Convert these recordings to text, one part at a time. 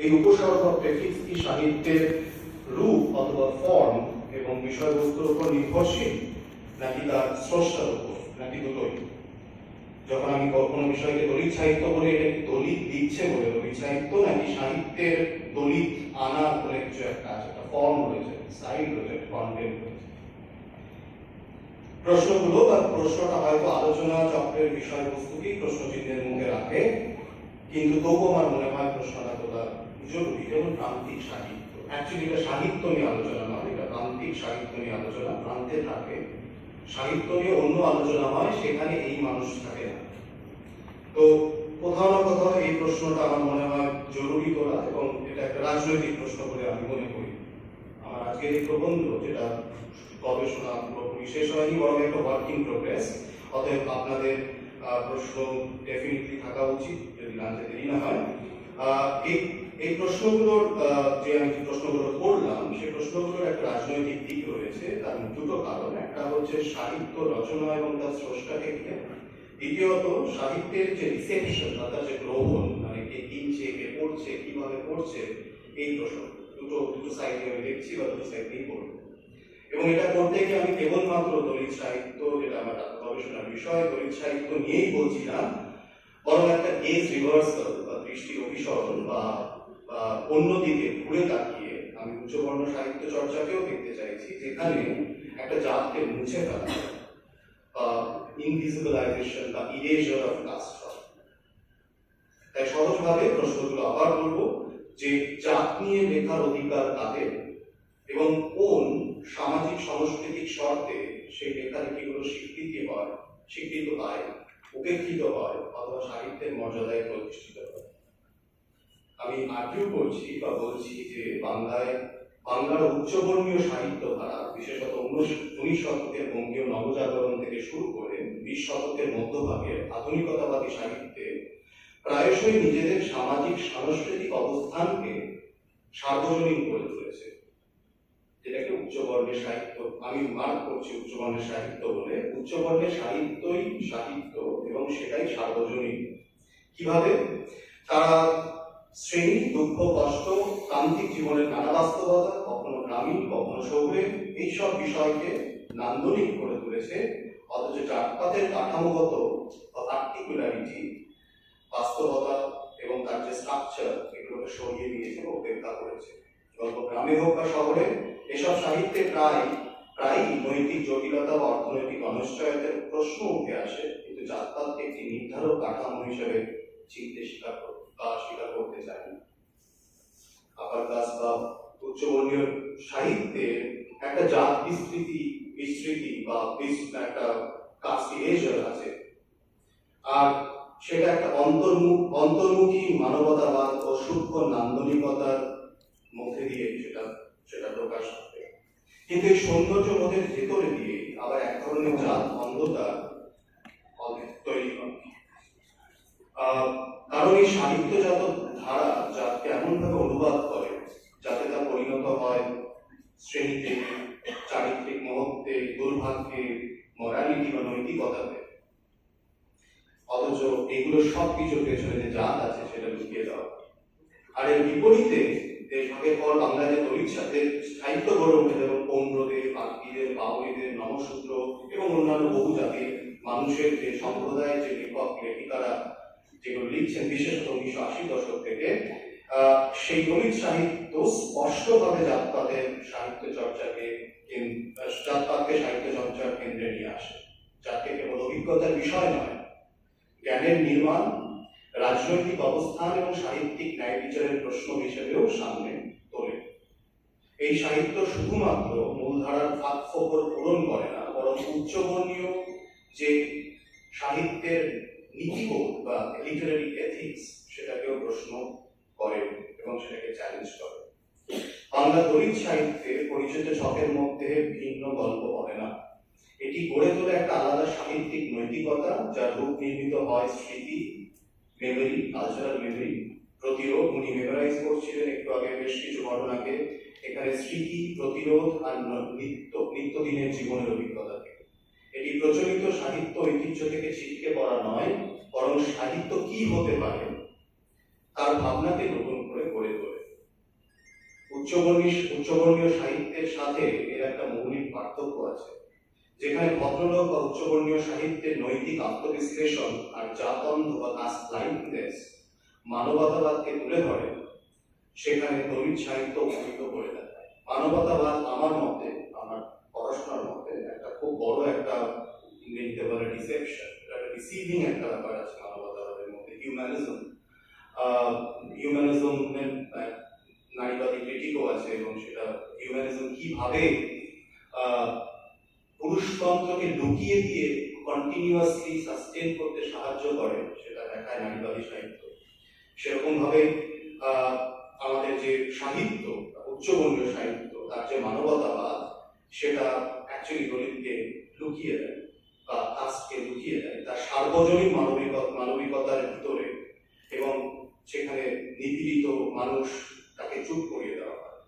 এই উপসর্গ প্রেফিক্স কি সাহিত্যের রূপ অথবা ফর্ম এবং বিষয়বস্তুর উপর নির্ভরশীল নাকি তার স্রষ্টার উপর, নাকি দুটোই? যখন আমি কোনো বিষয়কে দলিত সাহিত্য বলে, এটা কি দলিত দিচ্ছে বলে? দলিত সাহিত্য নাকি সাহিত্যের দলিত আনার বলে কিছু একটা আছে, একটা ফর্ম রয়েছে স্টাইল রয়েছে কন্টেন্ট রয়েছে। প্রশ্নগুলো বা প্রশ্নটা হয়তো আলোচনা চক্রের বিষয়বস্তুকেই প্রশ্নচিহ্নের মুখে রাখে, কিন্তু তবুও আমার মনে হয় প্রশ্নটা জরুরি যেমন প্রান্তিক সাহিত্য। অ্যাকচুয়ালি এটা সাহিত্য নিয়ে আলোচনা নয়, এটা প্রান্তিক সাহিত্য নিয়ে আলোচনা। প্রান্তে থাকে, সাহিত্য নিয়ে অন্য আলোচনা হয়, সেখানে এই মানুষ থাকে না। তো কোথাও না কোথাও এই প্রশ্নটা আমার মনে হয় জরুরি তোলা এবং এটা একটা রাজনৈতিক প্রশ্ন বলে আমি মনে করি। আমার আজকের এই প্রবন্ধ, যেটা গবেষণা পুরোপুরি শেষ হয়নি, বরং একটা ওয়ার্কিং প্রোগ্রেস অতএব আপনাদের প্রশ্ন ডেফিনেটলি থাকা উচিত, যদি জানতে দেরি না হয়। এই এই প্রশ্নগুলোর যে আমি প্রশ্নগুলো করলাম সেই প্রশ্নগুলোর একটা রাজনৈতিক দিক রয়েছে। তার দুটো কারণ। একটা হচ্ছে সাহিত্য রচনা এবং তার স্রষ্টাকে ঘিরে দ্বিতীয়ত, সাহিত্যের যে রিসেপশন অর্থাৎ যে গ্রহণ মানে কে কিনছে, কে পড়ছে কীভাবে পড়ছে এই প্রশ্ন। দুটো দুটো সাইডে আমি দেখছি বা দুটো সাইডেই পড়ব। এবং এটা করতে গিয়ে আমি কেবলমাত্র দলিত সাহিত্য, যেটা আমার গবেষণার বিষয়, দলিত সাহিত্য নিয়েই বলছি না, বরং একটা গেজ রিভার্সাল বা দৃষ্টির অভিসরণ বা বা অন্যদিকে ঘুরে তাকিয়ে আমি উচ্চবর্ণ সাহিত্য চর্চাকেও দেখতে চাইছি, যেখানে একটা জাতকে মুছে ফেলা, বা ইনভিজিবলাইজেশন বা ইরেজার অফ কাস্ট তাই সহজভাবে প্রশ্নগুলো আবার বলব যে জাত নিয়ে লেখার অধিকার কাদের, এবং কোন সামাজিক সাংস্কৃতিক শর্তে সেই লেখালেখিগুলো স্বীকৃতি হয়, স্বীকৃত পায়, উপেক্ষিত হয়, অথবা সাহিত্যের মর্যাদায় প্রতিষ্ঠিত হয়? আমি আর্টিউ করছি বা বলছি যে বাংলায়, বাংলার উচ্চবর্ণীয় সাহিত্য ধারা বিশেষত উনিশ শতকের বঙ্গীয় নবজাগরণ থেকে শুরু করে বিশ শতকের মধ্যভাগে আধুনিকতাবাদী সাহিত্যে প্রায়শই নিজেদের সামাজিক, সাংস্কৃতিক অবস্থানকে সার্বজনীন করে তুলেছে। যেটাকে উচ্চবর্ণের সাহিত্য, আমি মার্ক করছি উচ্চবর্ণের সাহিত্য বলে। উচ্চবর্ণের সাহিত্যই সাহিত্য এবং সেটাই সার্বজনীন। কীভাবে? তারা শ্রেণি, দুঃখ, কষ্ট প্রান্তিক জীবনের নানা বাস্তবতা, কখনো গ্রামীণ, কখনো শহুরে, এইসব বিষয়কে নান্দনিক করে তুলেছে। অথচ জাতপাতের কাঠামোগত বা পার্টিকুলারিটি বাস্তবতা এবং তার যে স্ট্রাকচার এগুলোকে সরিয়ে দিয়েছে ও উপেক্ষা করেছে। গল্প গ্রামে হোক বা শহরে, এসব সাহিত্যে প্রায়, প্রায়ই নৈতিক জটিলতা বা অর্থনৈতিক অনিশ্চয়তার প্রশ্ন উঠে আসে, কিন্তু জাতপাতকে একটি নির্ধারক কাঠামো হিসেবে চিনতে স্বীকার কর- বা স্বীকার করতে চায় না আপার বা উচ্চবর্ণীয় সাহিত্যে একটা জাত বিস্তৃতি বিস্তৃতি বা একটা কাস্ট আছে। আর সেটা একটা অন্তর্মুখ অন্তর্মুখী মানবতাবাদ ও সূক্ষ্ম নান্দনিকতার মধ্যে দিয়ে সেটা সেটা প্রকাশ হবে। কিন্তু এই সৌন্দর্য বোধের ভেতরে দিয়ে আবার এক ধরনের জাত অন্ধতা তৈরি হয় কারণ এই সাহিত্যজাত ধারা জাতকে এমনভাবে অনুবাদ করে যাতে তা পরিণত হয় শ্রেণীতে, চারিত্রিক মহত্বে, দুর্ভাগ্যে মরালিটি বা নৈতিকতাতে। অথচ এগুলো সব কিছুর পেছনে যে জাত আছে সেটা লুকিয়ে দেওয়া আর এর বিপরীতে দেশভাগের পর বাংলায় যে দলিত সাথে সাহিত্য গড়ে ওঠে যেমন পৌণ্ডদের বাগদিদের বাউরিদের নমশূদ্র এবং অন্যান্য বহু জাতির মানুষের যে সম্প্রদায়ের যে লেখক লেখিকারা যেগুলো লিখছেন বিশেষত উনিশশো আশি দশক থেকে সেই দলিত সাহিত্য স্পষ্টভাবে জাতপাতের সাহিত্য চর্চাকে জাতপাতকে সাহিত্য চর্চার কেন্দ্রে নিয়ে আসে যাকে কেবল অভিজ্ঞতার বিষয় নয়। জ্ঞানের নির্মাণ, রাজনৈতিক অবস্থান এবং সাহিত্যিক ন্যায় বিচারের প্রশ্ন হিসেবেও সামনে তোলে। এই সাহিত্য শুধুমাত্র মূলধারার ফাঁক ফোকর পূরণ করে না, বরং উচ্চবর্ণীয় যে সাহিত্যের নীতিবোধ বা লিটারারি এথিক্স সেটাকেও প্রশ্ন করে এবং সেটাকে চ্যালেঞ্জ করে। বাংলা দলিত সাহিত্যে পরিচিত ছকের মধ্যে ভিন্ন গল্প হবে না। এটি গড়ে তোলে একটা আলাদা সাহিত্যিক নৈতিকতা যার রূপ নির্মিত হয় স্মৃতি মেমরি কালচারাল মেমরি প্রতিরোধ, উনি মেমোরাইজ করছিলেন, একটু আগে বেশ কিছু ঘটনাকে। এখানে স্মৃতি, প্রতিরোধ আর নিত্য, নিত্যদিনের জীবনের অভিজ্ঞতা থেকে। এটি প্রচলিত সাহিত্য ঐতিহ্য থেকে ছিটকে পড়া নয়, বরং সাহিত্য কি হতে পারে তার ভাবনাকে নতুন করে গড়ে তোলে। উচ্চবর্ণীয় উচ্চবর্ণীয় সাহিত্যের সাথে এর একটা মৌলিক পার্থক্য আছে, যেখানে ভদ্রলোক বা উচ্চবর্ণীয় সাহিত্যের নৈতিক আত্মবিশ্লেষণ আর জাতন্ত্র বা কাস্ট ব্লাইন্ডনেস মানবতাবাদকে তুলে ধরে, সেখানে দলিত সাহিত্য উপনীত করে দেয় মানবতাবাদ আমার মতে, আমার পড়াশোনার মতে খুব বড় একটা ইংরেজিতে বলে ডিসেপশন একটা ডিসিভিং একটা ব্যাপার আছে মানবতাবাদের মধ্যে হিউম্যানিজম হিউম্যানিজমের নারীবাদী ক্রিটিকও আছে এবং সেটা হিউম্যানিজম কীভাবে পুরুষতন্ত্রকে লুকিয়ে দিয়ে কন্টিনিউয়াসলি সাস্টেন করতে সাহায্য করে, সেটা দেখায় নারীবাদী সাহিত্য। সেরকম ভাবে আমাদের যে সাহিত্য উচ্চবর্ণীয় সাহিত্য, তার যে মানবতাবাদ, সেটা অ্যাকচুয়ালি দলিতকে লুকিয়ে দেয় বা কাস্টকে লুকিয়ে দেয়, তার সার্বজনীন মানবিক মানবিকতার ভিতরে এবং সেখানে নিপীড়িত মানুষ তাকে চুপ করিয়ে দেওয়া হয়।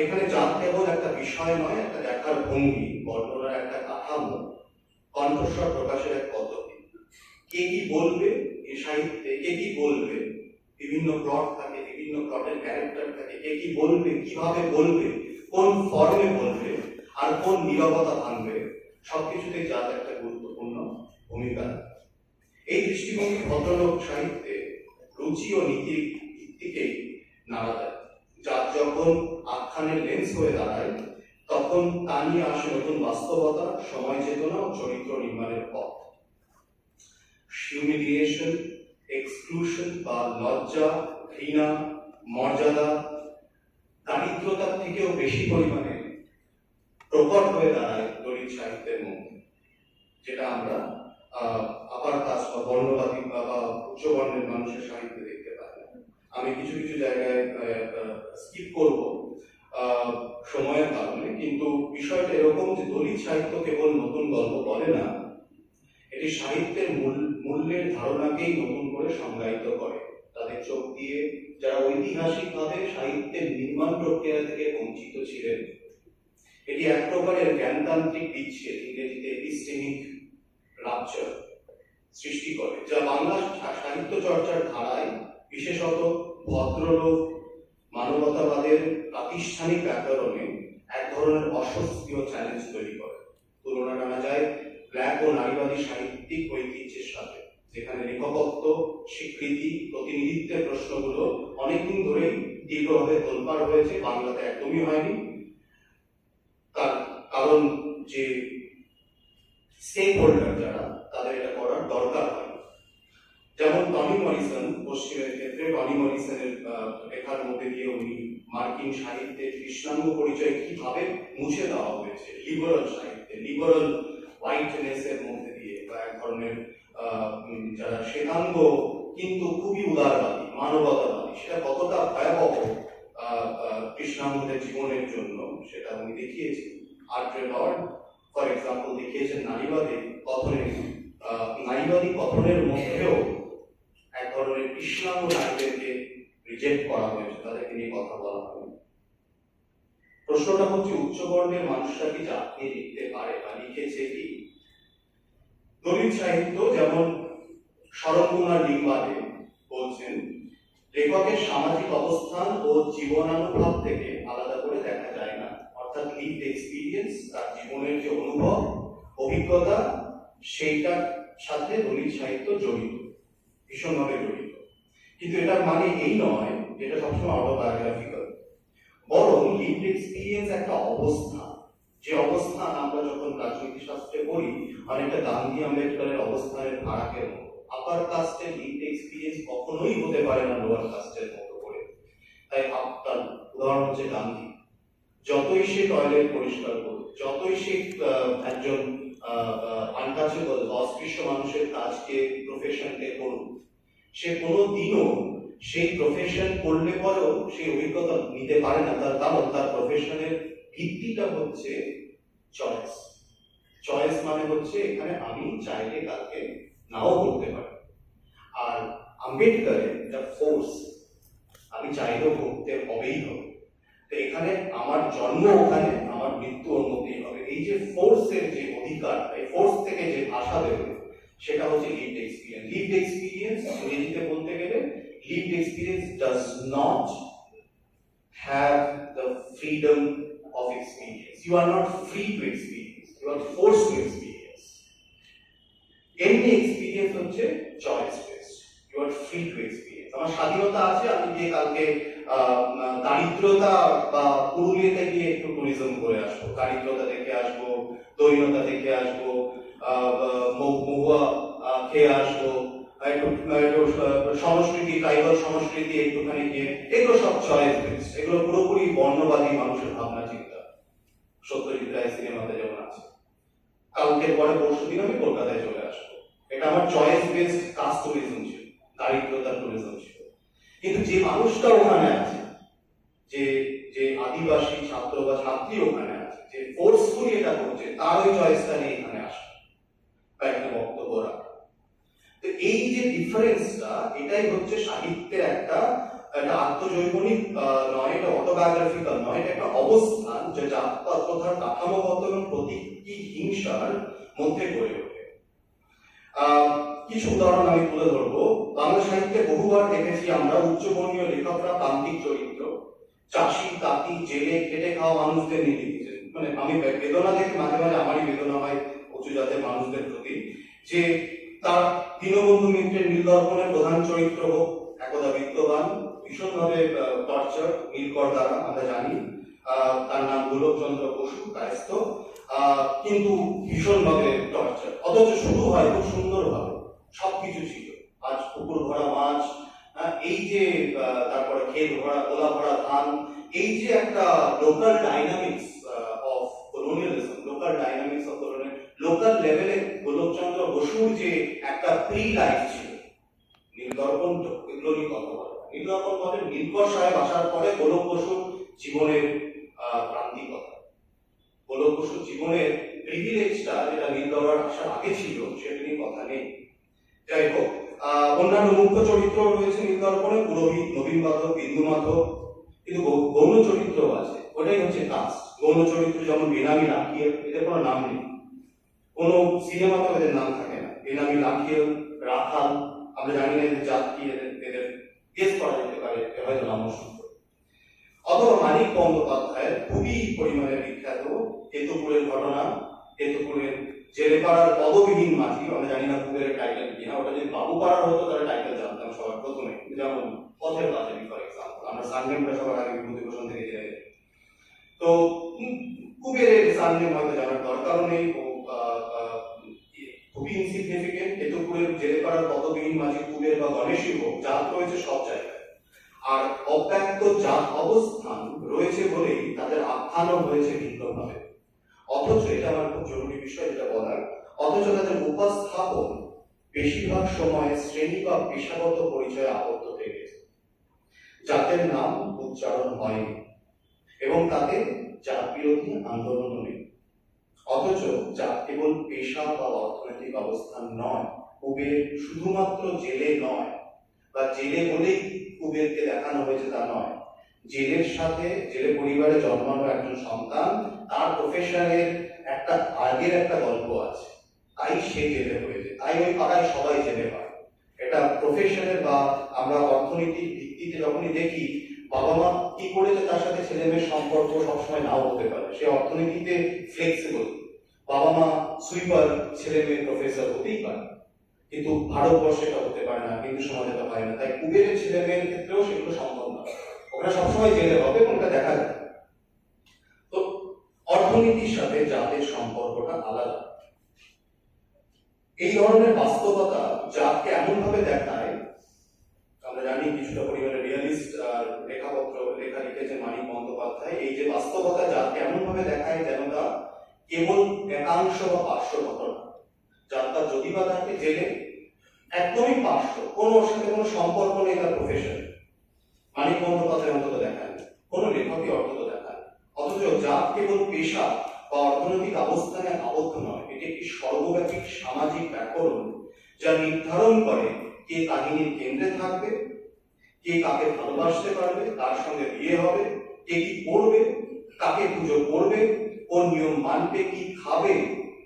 এখানে জাত কেবল একটা বিষয় নয়, একটা দেখার ভঙ্গি, বর্ণনার একটা কাঠামো, কণ্ঠস্বর প্রকাশের এক পদ্ধতি। কে কি বলবে এই সাহিত্যে, কে কি বলবে, বিভিন্ন প্লট থাকে, বিভিন্ন প্লটের ক্যারেক্টার থাকে, কে কি বলবে, কীভাবে বলবে, কোন ফর্মে বলবে আর কোন নীরবতা ভাঙবে? সবকিছুতেই জাত একটা গুরুত্বপূর্ণ ভূমিকা। এই দৃষ্টিভঙ্গি ভদ্রলোক সাহিত্যে রুচি ও নীতির ভিত্তিকেই নাড়া দেয়। যার যখন আখ্যানের লেন্স হয়ে দাঁড়ায়, তখন তা নিয়ে আসে নতুন বাস্তবতা, সময় চেতনা ও চরিত্র নির্মাণের পথ। হিউমিলিয়েশন এক্সক্লুশন বা লজ্জা, ঘৃণা, মর্যাদা, দারিদ্রতার থেকেও বেশি পরিমাণে প্রকট হয়ে দাঁড়ায় দলিত সাহিত্যের মধ্যে, যেটা আমরা আপার কাজ বা বর্ণবাদী বা উচ্চ বর্ণের মানুষের সাহিত্যে দেখতে পাই। আমি কিছু কিছু জায়গায় স্কিপ করব সময়ের কারণে, কিন্তু বিষয়টা এরকম যে দলিত সাহিত্য কেবল নতুন গল্প বলে না, এটি সাহিত্যের মূল, মূল্যের ধারণাকেই নতুন করে সংজ্ঞায়িত করে। তাদের চোখ দিয়ে যারা ঐতিহাসিকভাবে সাহিত্যের নির্মাণ প্রক্রিয়া থেকে বঞ্চিত ছিলেন এটি এক প্রকারের জ্ঞানতান্ত্রিক বিচ্ছেদ ইংরেজিতে এপিস্টেমিক রাপচার সৃষ্টি করে, যা বাংলা সাহিত্য চর্চার ধারায় বিশেষত ভদ্রলোক, মানবতাবাদের প্রাতিষ্ঠানিক ব্যাকরণে এক ধরনের অস্বস্তি ও চ্যালেঞ্জ তৈরি করে। তুলনা টানা যায় ব্ল্যাক ও নারীবাদী সাহিত্যিক ঐতিহ্যের সাথে, যেখানে লেখকত্ব, স্বীকৃতি, প্রতিনিধিত্বের প্রশ্নগুলো অনেকদিন ধরেই তীব্রভাবে তোলপাড় হয়েছে, বাংলাতে একদমই হয়নি। তার কারণ যে স্টেক হোল্ডার যারা, তাদের এটা করার দরকার হয়। যেমন টনি মরিসন, পশ্চিমের ক্ষেত্রে টনি মরিসনের লেখার মধ্যে দিয়ে উনি মার্কিন সাহিত্যের কৃষ্ণাঙ্গ পরিচয় কীভাবে মুছে দেওয়া হয়েছে লিবারাল সাহিত্যে লিবারাল হোয়াইটনেস এর মধ্যে দিয়ে বা এক ধরনের যারা শ্বেতাঙ্গ, কিন্তু খুবই উদারবাদী, মানবতাবাদী, সেটা কতটা ভয়াবহ কৃষ্ণাঙ্গদের জীবনের জন্য সেটা উনি দেখিয়েছেন আর্ট্রে লর্ড ফর এক্সাম্পল দেখিয়েছেন নারীবাদী কথনে আহ, নারীবাদী কথনের মধ্যেও এক ধরনের কৃষ্ণাঙ্গ নারীদেরকে রিজেক্ট করা হয়েছে তাদেরকে নিয়ে কথা বলা হয়। প্রশ্নটা হচ্ছে উচ্চবর্ণের মানুষরা কি নিয়ে লিখতে পারে বা লিখেছে কি? দলিত সাহিত্য যেমন শরৎ কুমার লিঙ্বাদে বলছেন লেখকের সামাজিক অবস্থান ও জীবনানুভব থেকে আলাদা করে দেখা যায় না। অর্থাৎ লিভড এক্সপিরিয়েন্স তার জীবনের যে অনুভব, অভিজ্ঞতা, সেইটার সাথে দলিত সাহিত্য জড়িত, ভীষণভাবে জড়িত। কিন্তু এটার মানে এই নয় যে এটা সবসময় অটোবায়োগ্রাফিক্যাল বরং লিভড এক্সপিরিয়েন্স একটা অবস্থা। যে অবস্থান আমরা যখন রাজনীতি শাস্ত্রে পড়ি, অনেকটা গান্ধী আম্বেদকরের অবস্থানের ফারাকের মতো। আপার কাস্টের লিভড এক্সপিরিয়েন্স কখনোই হতে পারে না লোয়ার কাস্টের মতো করে। তাই আপনার উদাহরণ হচ্ছে গান্ধী। যতই সে টয়লেট পরিষ্কার করুক, যতই সে একজন আনটাচেবল অস্পৃশ্য মানুষের কাজকে প্রফেশনকে করুক সে কোনো দিনও সেই প্রফেশন করলে পরেও সেই অভিজ্ঞতা নিতে পারে না। তার কারণ, তার প্রফেশনের ভিত্তিটা হচ্ছে চয়েস চয়েস মানে হচ্ছে এখানে আমি চাইলে কালকে নাও করতে পারি। আর আম্বেদকারের দ্য ফোর্স আমি চাইলেও করতে হবেই হবে। তো এখানে আমার জন্ম ওখানে আমার মৃত্যু অন্যতেই হবে। এই যে ফোর্সের যে অধিকার এই ফোর্স থেকে যে ভাষা বেরোবে সেটা হচ্ছে লিভড এক্সপিরিয়েন্স লিভড এক্সপিরিয়েন্স ইংরেজিতে বলতে গেলে lived experience does not have the freedom of experience. You are not free to experience, you are forced to experience. এমনি এক্সপিরিয়েন্স হচ্ছে choice based you are free to experience আমার স্বাধীনতা আছে, আমি গিয়ে কালকে দারিদ্রতা বা পুরুলিয়াতে গিয়ে একটু ট্যুরিজম করে আসব। দারিদ্রতা দেখে আসব দৈন্যতা দেখে আসব মহুয়া খেয়ে আসব একটু সংস্কৃতি ট্রাইবাল সংস্কৃতি একটুখানি গিয়ে, এগুলো সব চয়েস বেসড এগুলো পুরোপুরি বর্ণবাদী মানুষের ভাবনা চিন্তা সত্যজিৎ রায় সিনেমাতে যেমন আছে। কালকের পরে পরশু দিন আমি কলকাতায় চলে আসব। এটা আমার চয়েস বেসড ট্যুরিজম ছিল, দারিদ্রতার ট্যুরিজম ছিল। কিন্তু যে মানুষটা ওখানে আছে, যে যে আদিবাসী ছাত্র বা ছাত্রী ওখানে আছে, যে ফোর্সফুলি এটা করছে, তার ওই চয়েসটা নিয়ে এখানে আসা। বা একটা বক্তব্য রাখা। তো এই যে ডিফারেন্সটা এটাই হচ্ছে সাহিত্যের একটা একটা আত্মজৈবনিক নয় এটা অটোবায়োগ্রাফিক্যাল নয় এটা একটা অবস্থান যে জাতপাততার কাঠামোগত এবং প্রতীকী হিংসার মধ্যে গড়ে ওঠে। কিছু উদাহরণ আমি তুলে ধরবো। বাংলা সাহিত্যে বহুবার দেখেছি আমরা উচ্চবর্ণীয় লেখকরা প্রান্তিক চরিত্র। চাষি, তাঁতি, জেলে, খেটে খাওয়া মানুষদের নিয়ে লিখেছেন। মানে আমি বেদনা দেখে মাঝে মাঝে আমারই বেদনা হয় উঁচু জাতের মানুষদের প্রতি। যে তার দীনবন্ধু মিত্রের নীলদর্পণের প্রধান চরিত্র হোক, একদা বিদ্যমান ভীষণভাবে টর্চার নীলকর দ্বারা আমরা জানি। তার নাম গোলকচন্দ্র বসু কায়স্থ কিন্তু ভীষণভাবে টর্চার অথচ শুরু হয়, খুব সুন্দরভাবে। সবকিছু ছিল। আজ পুকুর ভরা মাছ এই যে তারপরে ক্ষেত ভরা গোলা ভরা ধান, এই যে একটা local dynamics of colonialism local dynamics of colonial local লেভেলে গোলকচন্দ্র বসুর যে একটা প্রি লাইফ ছিল নীলদর্পণ তো এগুলো নিয়ে কথা বলা। হয়। নীলদর্পণ বলে নীলকর সাহেব আসার পরে গোলক বসুর জীবনের আহ, প্রান্তিকতা গোলক বসুর জীবনের প্রিভিলেজটা যেটা নীলদরার আসার আগে ছিল সেটা নিয়ে কথা নেই। যাই হোক অন্যান্য মুখ্য চরিত্র রয়েছে নীলদর্পণে পুরোহিত নবীন মাধব বিন্দু মাধব। কিন্তু গৌণ চরিত্রও আছে ওটাই হচ্ছে কাস্ট গৌণ চরিত্র যেমন বেনামি লাখিয়ে এদের কোনো নাম নেই। কোনো সিনেমাতেও এদের নাম থাকে না। বেনামি লাখিয়ে রাখাল আমরা জানি না এদের জাত কি এদের এদের গেস করা যেতে পারে হয়তো নাম অথবা মানিক বন্দ্যোপাধ্যায়ের খুবই পরিমাণে বিখ্যাত কেতুপুরের ঘটনা কেতুপুরের জেলেপাড়ার পদবিহীন মাঝি আমরা জানি না কুবেরের টাইটেল কি না ওটা যদি বাবু পাড়ার হতো তাহলে টাইটেল জানতাম সবার প্রথমে যেমন পথের পাঁচালী ফর এক্সাম্পল আমরা সানগেমটা সবার আগে বিভূতিভূষণ থেকে জেনে। তো উম, কুবেরের সানগেম হয়তো জানার দরকারও নেই ও খুবই ইনসিগনিফিকেন্ট কেতুপুরের জেলেপাড়ার পদবিহীন মাঝি কুবের বা গণেশই হোক, জাত রয়েছে সব জায়গায়। আর অব্যক্ত জাত অবস্থান রয়েছে বলেই তাদের আখ্যানও হয়েছে ভিন্নভাবে। অথচ এটা আমার খুব জরুরি বিষয় যেটা বলার, অথচ তাদের উপস্থাপন বেশিরভাগ সময় শ্রেণি বা পেশাগত পরিচয়ে আবদ্ধ হয়ে গেছে। জাতের নাম উচ্চারণ হয়নি এবং তাতে জাত বিরোধী আন্দোলন নেই। অথচ জাত কেবল পেশা বা অর্থনৈতিক অবস্থান নয়, কুবের শুধুমাত্র জেলে নয়, বা জেলে বলেই কুবেরকে দেখানো হয়েছে তা নয়। জেলের সাথে জেলে পরিবারে জন্মানো একজন সন্তান, তার প্রফেশনের একটা আগের একটা গল্প আছে। তাই সে জেলে হয়েছে, তাই ওই পাড়ায় সবাই জেলে হয়। এটা প্রফেশনের বা আমরা অর্থনৈতিক ভিত্তিতে যখনই দেখি বাবা মা কি করেছে তার সাথে ছেলে মেয়ের সম্পর্ক সবসময় নাও হতে পারে? সে অর্থনীতিতে ফ্লেক্সিবল বাবা মা সুইপার ছেলে মেয়ে প্রফেসর হতেই পারে। কিন্তু ভারতবর্ষে এটা হতে পারে না হিন্দু সমাজে এটা হয় না। তাই কুবেরের ছেলে মেয়ের ক্ষেত্রেও সেগুলো সম্ভব না। ওরা সবসময় জেলে হবে এটা দেখা যায় তো অর্থনীতির সাথে জাতের সম্পর্কটা আলাদা। এই ধরনের বাস্তবতা জাতকে এমন ভাবে দেখায়, আমরা জানি কিছুটা পরিমাণে রিয়ালিস্ট লেখাপত্র লেখা লিখেছেন মানিক বন্দ্যোপাধ্যায়, এই যে বাস্তবতা জাতকে এমন ভাবে দেখায় যেন তা কেবল একাংশ বা পার্শ্ব ঘটনা যাত্রা যদি বা থাকে জেলে একদমই পার্শ্ব, কোনো ওর সাথে কোনো সম্পর্ক নেই তার প্রফেশন মানিক বন্দ্যোপাধ্যায় অন্তত দেখান কোনো লেখকই অন্তত দেখান অথচ জাত কেবল পেশা বা অর্থনৈতিক অবস্থানে আবদ্ধ নয়, এটি একটি সর্বব্যাপী সামাজিক ব্যাকরণ যা নির্ধারণ করে কে কাহিনীর কেন্দ্রে থাকবে কে কাকে ভালোবাসতে পারবে তার সঙ্গে বিয়ে হবে, কে কি করবে কাকে পুজো করবে, কোন নিয়ম মানবে, কি খাবে,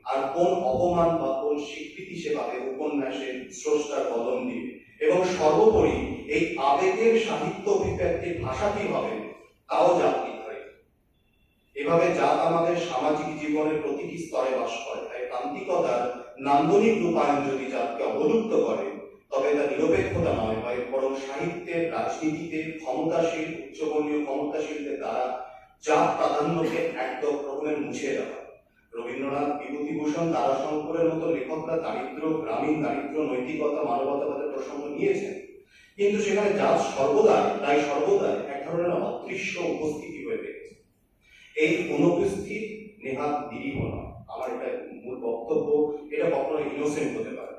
আর কোন অপমান বা কোন স্বীকৃতি সে পাবে উপন্যাসের স্রষ্টার কলম দিয়ে। এবং সর্বোপরি এই আবেগের সাহিত্য অভিব্যক্তির ভাষা কি হবে, তাও জাত এভাবে জাত আমাদের সামাজিক জীবনের প্রতিটি স্তরে বাস করে। তাই প্রান্তিকতার নান্দনিক রূপায়ণ যদি জাতকে অবলুপ্ত করে তা নিরপেক্ষতা নয় বরং সাহিত্যের, রাজনীতিতে ক্ষমতাশীল, উচ্চবর্ণীয় ক্ষমতাশীলদের দ্বারা জাত প্রাধান্যকে একদম রকমের মুছে দেওয়া। রবীন্দ্রনাথ, বিভূতিভূষণ তারাশঙ্করের মতো লেখকরা দারিদ্র, গ্রামীণ দারিদ্র, নৈতিকতা, মানবতাবাদের প্রসঙ্গ নিয়েছেন। কিন্তু সেখানে জাত সর্বদাই, তাই সর্বদাই এক ধরনের অদৃশ্য উপস্থিতি হয়ে থেকেছে এই অনুপস্থিত নেহাত দিলীপ নয়। আমার এটা মূল বক্তব্য, এটা কখনো ইনোসেন্ট হতে পারে।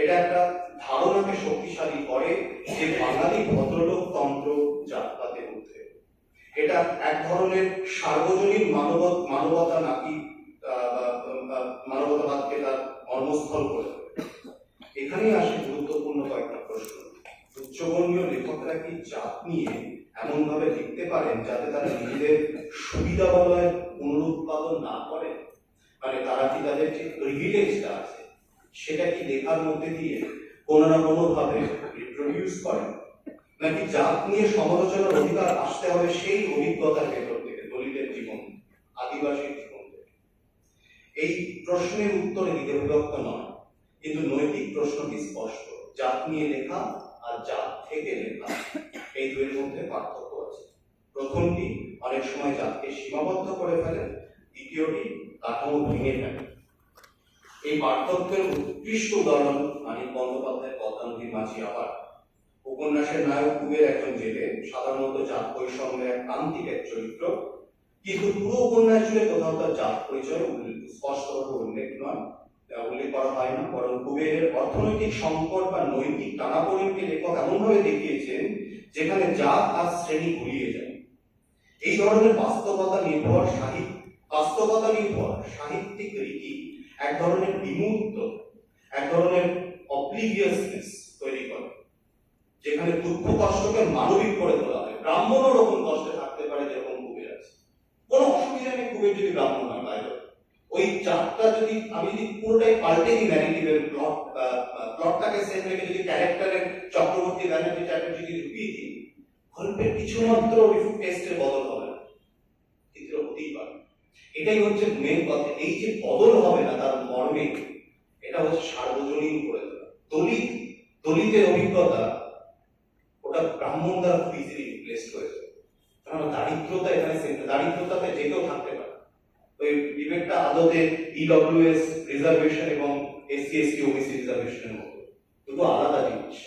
এটা একটা ধারণাকে শক্তিশালী করে যে বাঙালি ভদ্রলোক তন্ত্র জাতপাতের ঊর্ধ্বে। এটা এক ধরনের সার্বজনীন মানব মানবতা নাকি মানবতাবাদকে তার কর্মস্থল করে এখানেই আসে গুরুত্বপূর্ণ কয়েকটা প্রশ্ন। উচ্চবর্ণীয় লেখকরা কি জাত নিয়ে এমন ভাবে লিখতে পারেন যাতে তারা নিজেদের সুবিধা বলয়ের পুনরুৎপাদন না করে? মানে তারা কি তাদের যে প্রিভিলেজটা আছে সেটা কি লেখার মধ্যে দিয়ে কোনো না কোনো ভাবে রিপ্রোডিউস করে। নাকি জাত নিয়ে সমালোচনার অধিকার আসতে হবে সেই অভিজ্ঞতার ভেতর থেকে, দলিতের জীবন, আদিবাসীর জীবন থেকে? এই প্রশ্নের উত্তরে দিতে বিভক্ত নয়, কিন্তু নৈতিক প্রশ্নটি স্পষ্ট। জাত নিয়ে লেখা আর জাত থেকে লেখা, এই দুয়ের মধ্যে পার্থক্য আছে। প্রথমটি, অনেক সময় জাতকে সীমাবদ্ধ করে ফেলে, দ্বিতীয়টি, কাঠামো ভেঙে ফেলে। এই পার্থক্যের উৎকৃষ্ট উদাহরণ মানিক বন্দ্যোপাধ্যায়ের পদ্মানদীর মাঝি আবার। উপন্যাসের নায়ক কুবের একজন জেলে, সাধারণত জাত বৈষম্যের এক প্রান্তিক এক চরিত্র। কিন্তু পুরো উপন্যাস জুড়ে কোথাও তার জাত পরিচয় স্পষ্টভাবে উল্লেখ নয়। উল্লেখ করা হয় না, বরং কুবেরের অর্থনৈতিক সংকট বা নৈতিক টানাপোড়েনকে লেখক এমনভাবে দেখিয়েছেন, যেখানে জাত আর শ্রেণি গুলিয়ে যায়। এই ধরনের বাস্তবতা নির্ভর সাহিত্য বাস্তবতা নির্ভর সাহিত্যিক রীতি এক ধরনের বিমূর্ত, এক ধরনের অপ্লিভিয়াসনেস তৈরি করে, যেখানে দুঃখ কষ্টকে মানবিক করে তোলা হয়। ব্রাহ্মণ ওরকম কষ্টে থাকতে পারে যেরকম কুবের আছে। কোনো অসুবিধা নেই কুবের যদি ব্রাহ্মণ হয় বাইরে ওই চারটা যদি আমি যদি পুরোটাই পাল্টে দিই ন্যারেটিভের প্লট প্লটটাকে সেম রেখে যদি ক্যারেক্টারের চক্রবর্তী ব্যানার্জি চ্যাটার্জি যদি ঢুকিয়ে দিই, গল্পের কিছুমাত্র টেস্টের বদল হবে না। চিত্র হতেই পারে। এটাই হচ্ছে মেন কথা। এই যে বদল হবে না তার মর্মে, এটা হচ্ছে সার্বজনীন করে দেওয়া। দলিত, দলিতের অভিজ্ঞতা, ওটা ব্রাহ্মণ দ্বারা খুব ইজিলি রিপ্লেস হয়ে কারণ দারিদ্রতা এখানে। দারিদ্রতাতে যে কেউ থাকতে পারে। ওই ডিবেটটা আদতে ইডব্লিউএস রিজার্ভেশন এবং এসসি এসটি ওবিসি রিজার্ভেশনের মতো। দুটো আলাদা জিনিস।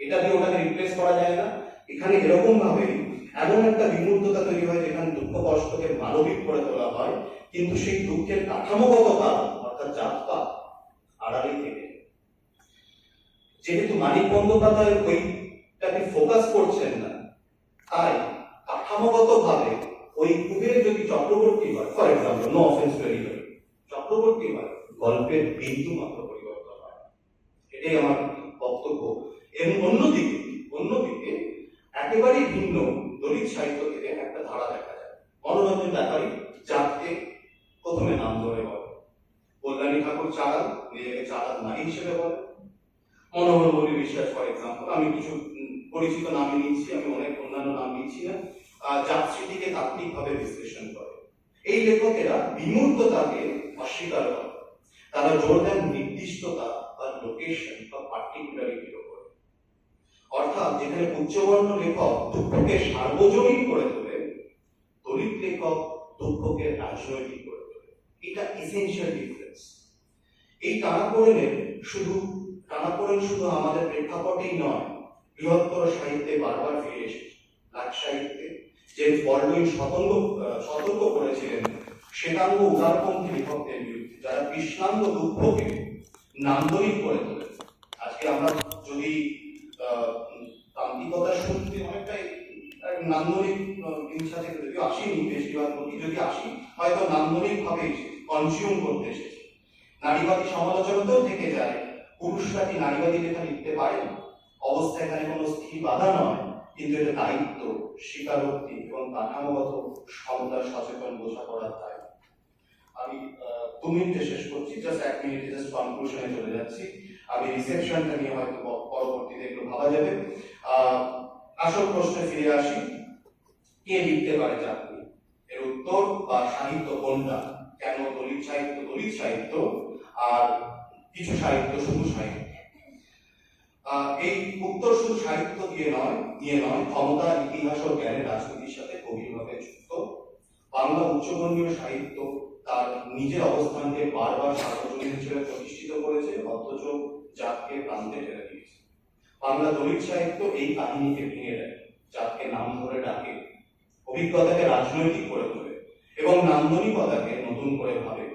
এটা দিয়ে ওটাকে রিপ্লেস করা যায় না। এখানে এরকম ভাবে এমন একটা বিমূর্ততা তৈরি হয় যেখানে দুঃখ কষ্টকে মানবিক করে তোলা হয়, কিন্তু সেই দুঃখের কাঠামোগত কারণ অর্থাৎ জাতপাত আড়ালে থেকে যেহেতু মানিক বন্দ্যোপাধ্যায় ওইটাকে ফোকাস করছেন না, তাই কাঠামোগত ভাবে ওই কুবের যদি চক্রবর্তী হয়, for example no offence to Chakraborty হয়, গল্পের বিন্দু মাত্র পরিবর্তন হয়। এটাই আমার বক্তব্য। এবং অন্যদিকে অন্যদিকে একেবারেই সাহিত্য একটা ধারা দেখা যায়। প্রথমে নাম ধরে বলে। কল্যাণী ঠাকুর চাঁদ নিজেকে চাঁদ নারী হিসেবে বলে। মনোহর বিশ্বাস, ফর এক্সাম্পল আমি কিছু পরিচিত নামে নিচ্ছি আমি অনেক অন্যান্য নাম নিচ্ছি না। স্মৃতিকে তাত্ত্বিকভাবে বিশ্লেষণ করে। এই লেখকেরা বিমূর্ততাকে অস্বীকার করে। তারা জোর দেন নির্দিষ্টতা বা লোকেশন বা পার্টিকুলারিটির অর্থাৎ যেখানে উচ্চবর্ণ লেখক দুঃখকে সার্বজনীন করে তোলে, দলিত লেখক দুঃখকে রাজনৈতিক করে তোলে। এটা এসেনশিয়াল ডিফারেন্স এই টানাপোড়েনের শুধু টানাপোড়েন শুধু আমাদের প্রেক্ষাপটেই নয়, বৃহত্তর সাহিত্যে বারবার ফিরে এসেছে। লাট সাহিত্যে যে বর্ডউইন সতর্ক সতর্ক করেছিলেন, শ্বেতাঙ্গ উদারপন্থী লেখকদের বিরুদ্ধে, যারা কৃষ্ণাঙ্গ দুঃখকে নান্দনিক করে তোলে আজকে আমরা যদি তান্ত্রিকতার শুনতে অনেকটাই নান্দনিক জিনিস আছে। যদিও আসেনি বেশিরভাগ লোকই যদি আসি, হয়তো নান্দনিক ভাবে কনজিউম করতে এসেছে। নারীবাদী সমালোচনাতেও থেকে যায়। পুরুষরা কি নারীবাদী লেখা লিখতে পারেন অবস্থা এখানে কোনো স্থির বাধা নয়, কিন্তু এটা দায়িত্ব, স্বীকারোক্তি এবং কাঠামোগত ক্ষমতা সচেতন বোঝাপড়ার দায় আমি দু মিনিটে শেষ করছি জাস্ট এক মিনিটে জাস্ট কনক্লুশনে চলে যাচ্ছি। আমি রিসেপশনটা নিয়ে হয়তো পরবর্তীতে একটু ভাবা যাবে। আসল প্রশ্নে ফিরে আসি। কে লিখতে পারে চাকরি? এর উত্তর বা সাহিত্য কোনটা? কেন দলিত সাহিত্য দলিত সাহিত্য আর কিছু সাহিত্য শুধু সাহিত্য? এই উত্তর শুধু সাহিত্য দিয়ে নয় দিয়ে নয়, ক্ষমতা, ইতিহাস ও জ্ঞানের রাজনীতির সাথে গভীরভাবে যুক্ত। বাংলা উচ্চবর্ণীয় সাহিত্য তার নিজের অবস্থানকে বারবার সার্বজনীন হিসেবে প্রতিষ্ঠিত করেছে, অথচ জাতকে প্রান্তে ঠেলে দিয়েছে। বাংলা দলিত সাহিত্য এই কাহিনীকে ভেঙে দেয়, জাতকে নাম ধরে ডাকে, অভিজ্ঞতাকে রাজনৈতিক করে তোলে এবং নান্দনিকতাকে নতুন করে ভাবে।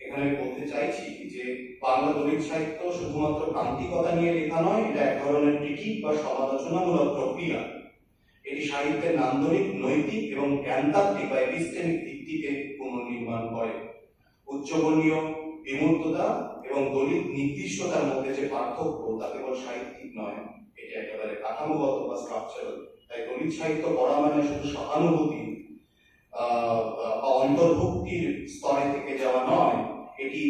এখানে বলতে চাইছি যে বাংলা দলিত সাহিত্য শুধুমাত্র প্রান্তিকতা নিয়ে লেখা নয়, এটা এক ধরনের ক্রিটিক বা সমালোচনামূলক প্রক্রিয়া। এটি সাহিত্যের নান্দনিক, নৈতিক এবং জ্ঞানতাত্ত্বিক বা এপিস্টেমিক দিকটিকে পুনর্নির্মাণ করে। উচ্চবর্ণীয় বিমূর্ততা এবং দলিত নির্দিষ্টতার মধ্যে যে পার্থক্য, তা কেবল সাহিত্যিক নয়, এটি একেবারে কাঠামোগত বা স্ট্রাকচারাল তাই দলিত সাহিত্য পড়া মানে শুধু সহানুভূতি বা অন্তর্ভুক্তির স্তরে থেকে যাওয়া নয়, এটি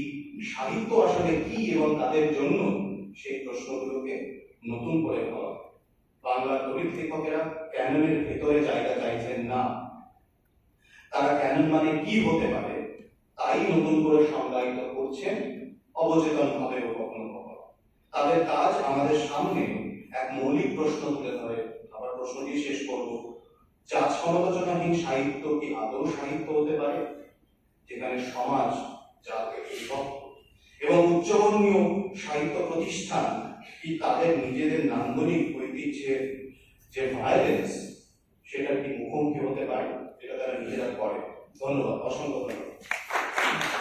সাহিত্য আসলে কি এবং তাদের জন্য সেই প্রশ্নগুলোকে নতুন করে ভাবা। বাংলার দলিত লেখকেরা ক্যাননের ভেতরে জায়গা চাইছেন না। তারা ক্যানন মানে কি হতে পারে, তাই নতুন করে সংজ্ঞায়িত করছেন অবচেতন ভাবে কখনো কখনো। তাদের কাজ আমাদের সামনে এক মৌলিক প্রশ্ন তুলে ধরে। আবার প্রশ্ন দিয়ে শেষ করব জাত সমালোচনাহীন সাহিত্য কি আদৌ সাহিত্য হতে পারে? যেখানে সমাজ বিভক্ত এবং উচ্চবর্ণীয় সাহিত্য প্রতিষ্ঠান কি তাদের নিজেদের নান্দনিক ঐতিহ্যের যে ভায়োলেন্স সেটা কি মুখোমুখি হতে পারে? এটা তারা নিজেরা করে। ধন্যবাদ অসংখ্য ধন্যবাদ।